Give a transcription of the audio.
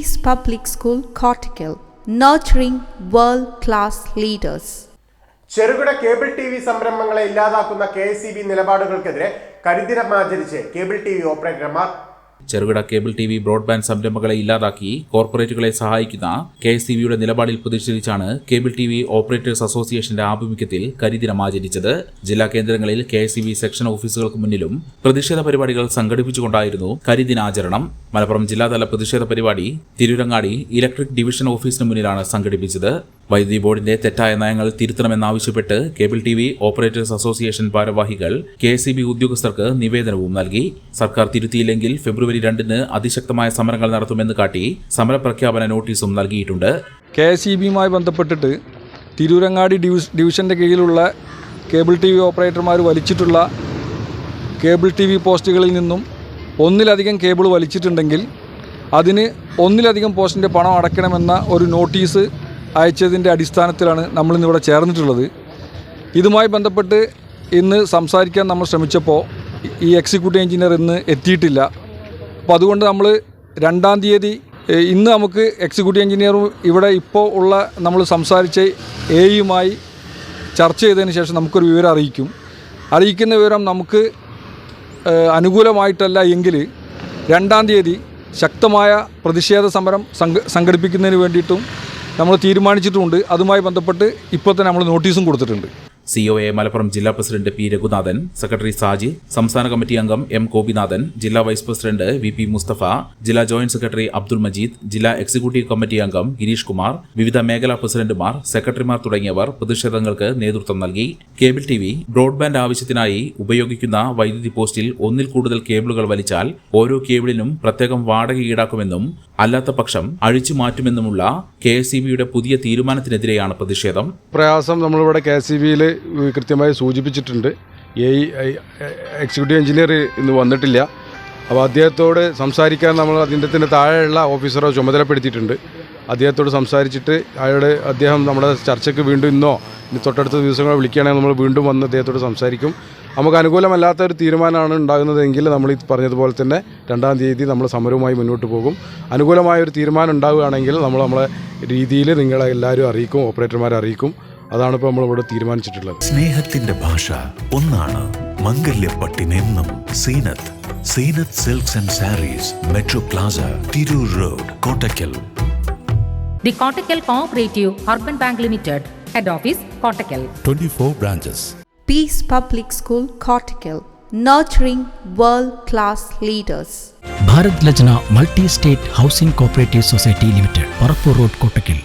Peace Public School, Cortical, nurturing world class leaders. ചെറുകിട cable T V സംരംഭങ്ങളെ ഇല്ലാതാക്കുന്ന K S C B നിലപാടുകൾക്കെതിരെ കരിദിനം ആചരിച്ച് കേബിൾ ടി വി ഓപ്പറേറ്റർമാർ ചെറുകിട കേബിൾ ടി വി ബ്രോഡ്ബാൻഡ് സംരംഭങ്ങളെ ഇല്ലാതാക്കി കോർപ്പറേറ്റുകളെ സഹായിക്കുന്ന കെ എസ് ബിയുടെ നിലപാടിൽ പ്രതിഷേധിച്ചാണ് കേബിൾ ടി വി ഓപ്പറേറ്റേഴ്സ് അസോസിയേഷന്റെ ആഭിമുഖ്യത്തിൽ കരിദിനം ആചരിച്ചത്. ജില്ലാ കേന്ദ്രങ്ങളിൽ കെ എസ് സെക്ഷൻ ഓഫീസുകൾക്ക് മുന്നിലും പ്രതിഷേധ പരിപാടികൾ സംഘടിപ്പിച്ചുകൊണ്ടായിരുന്നു കരിദിനാചരണം. മലപ്പുറം ജില്ലാതല പ്രതിഷേധ പരിപാടി തിരുരങ്ങാടി ഇലക്ട്രിക് ഡിവിഷൻ ഓഫീസിന് മുന്നിലാണ് സംഘടിപ്പിച്ചത്. വൈദ്യുതി ബോർഡിന്റെ തെറ്റായ നയങ്ങൾ തിരുത്തണമെന്നാവശ്യപ്പെട്ട് cable T V operators association ഭാരവാഹികൾ കെ ബി ഉദ്യോഗസ്ഥർക്ക് നിവേദനവും നൽകി. സർക്കാർ തിരുത്തിയില്ലെങ്കിൽ ഫെബ്രുവരി രണ്ടിന് അതിശക്തമായ സമരങ്ങൾ നടത്തുമെന്ന് കാട്ടി സമരപ്രഖ്യാപന നോട്ടീസും നൽകിയിട്ടുണ്ട്. കെ എസ് ഇ ബിയുമായി ബന്ധപ്പെട്ടിട്ട് തിരൂരങ്ങാടി ഡിവിഷന്റെ കീഴിലുള്ള കേബിൾ ടി വി ഓപ്പറേറ്റർമാർ വലിച്ചിട്ടുള്ള കേബിൾ ടി വി പോസ്റ്റുകളിൽ നിന്നും ഒന്നിലധികം കേബിൾ വലിച്ചിട്ടുണ്ടെങ്കിൽ അതിന് ഒന്നിലധികം പോസ്റ്റിന്റെ പണം അടയ്ക്കണമെന്ന ഒരു നോട്ടീസ് അയച്ചതിന്റെ അടിസ്ഥാനത്തിലാണ് നമ്മളിന്നിവിടെ ചേർന്നിട്ടുള്ളത്. ഇതുമായി ബന്ധപ്പെട്ട് ഇന്ന് സംസാരിക്കാൻ നമ്മൾ ശ്രമിച്ചപ്പോൾ ഈ എക്സിക്യൂട്ടീവ് എഞ്ചിനീയർ ഇന്ന് എത്തിയിട്ടില്ല. അപ്പോൾ അതുകൊണ്ട് നമ്മൾ രണ്ടാം തീയതി ഇന്ന് നമുക്ക് എക്സിക്യൂട്ടീവ് എഞ്ചിനീയറും ഇവിടെ ഇപ്പോൾ ഉള്ള നമ്മൾ സംസാരിച്ച എയുമായി ചർച്ച ചെയ്തതിന് ശേഷം നമുക്കൊരു വിവരം അറിയിക്കും. അറിയിക്കുന്ന വിവരം നമുക്ക് അനുകൂലമായിട്ടല്ല എങ്കിൽ രണ്ടാം തീയതി ശക്തമായ പ്രതിഷേധ സമരം സംഘ സംഘടിപ്പിക്കുന്നതിന് വേണ്ടിയിട്ടും നമ്മൾ തീരുമാനിച്ചിട്ടുമുണ്ട് അതുമായി ബന്ധപ്പെട്ട് ഇപ്പോൾ തന്നെ നമ്മൾ നോട്ടീസും കൊടുത്തിട്ടുണ്ട്. സി ഒ എ മലപ്പുറം ജില്ലാ president P Raghunathan secretary Saji സംസ്ഥാന കമ്മിറ്റി അംഗം എം ഗോപിനാഥൻ ജില്ലാ vice president V P Mustafa ജില്ലാ ജോയിന്റ് സെക്രട്ടറി അബ്ദുൾ മജീദ് ജില്ലാ എക്സിക്യൂട്ടീവ് കമ്മിറ്റി അംഗം ഗിരീഷ് കുമാർ വിവിധ മേഖലാ പ്രസിഡന്റുമാർ സെക്രട്ടറിമാർ തുടങ്ങിയവർ പ്രതിഷേധങ്ങൾക്ക് നേതൃത്വം നൽകി. കേബിൾ ടി വി ബ്രോഡ്ബാൻഡ് ആവശ്യത്തിനായി ഉപയോഗിക്കുന്ന വൈദ്യുതി പോസ്റ്റിൽ ഒന്നിൽ കൂടുതൽ കേബിളുകൾ വലിച്ചാൽ ഓരോ കേബിളിനും പ്രത്യേകം വാടക ഈടാക്കുമെന്നും അല്ലാത്ത പക്ഷം അഴിച്ചു മാറ്റുമെന്നുമുള്ള കെ എസ് പുതിയ തീരുമാനത്തിനെതിരെയാണ് പ്രതിഷേധം. പ്രയാസം നമ്മളിവിടെ കെ എസ് സി ബിയിൽ കൃത്യമായി സൂചിപ്പിച്ചിട്ടുണ്ട്. എ എക്സിക്യൂട്ടീവ് എഞ്ചിനീയർ ഇന്ന് വന്നിട്ടില്ല. അപ്പോൾ അദ്ദേഹത്തോട് സംസാരിക്കാൻ നമ്മൾ അതിന്റെ താഴെയുള്ള ഓഫീസറെ ചുമതലപ്പെടുത്തിയിട്ടുണ്ട്. അദ്ദേഹത്തോട് സംസാരിച്ചിട്ട് അയാളുടെ അദ്ദേഹം നമ്മുടെ ചർച്ചയ്ക്ക് വീണ്ടും ഇന്നോ ഇനി തൊട്ടടുത്ത ദിവസങ്ങളോ വിളിക്കുകയാണെങ്കിൽ നമ്മൾ വീണ്ടും വന്ന് അദ്ദേഹത്തോട് സംസാരിക്കും. നമുക്ക് അനുകൂലമല്ലാത്ത ഒരു തീരുമാനമാണ് ഉണ്ടാകുന്നതെങ്കിൽ നമ്മൾ ഈ പറഞ്ഞതുപോലെ തന്നെ രണ്ടാം തീയതി നമ്മൾ സമരവുമായി മുന്നോട്ട് പോകും. അനുകൂലമായ ഒരു തീരുമാനം ഉണ്ടാവുകയാണെങ്കിൽ നമ്മൾ നമ്മളെ രീതിയിൽ നിങ്ങളെ എല്ലാവരും അറിയിക്കും ഓപ്പറേറ്റർമാരെ അറിയിക്കും. അതാണ് ഇപ്പോൾ നമ്മളിവിടെ തീരുമാനിച്ചിട്ടുള്ളത്. സ്നേഹത്തിന്റെ ഭാഷ ഒന്നാണ് മംഗല്യപ്പട്ടിനെന്നും Zeenath. Zeenath silks and sarees metro plaza Tirur road Kottakkal The Kottakkal Cooperative Urban Bank Limited, Head Office, Kottakkal. 24 branches. Peace Public School, Cortical, nurturing world class leaders. Bharat Lajna multi state housing cooperative society limited Parappur road Kottakkal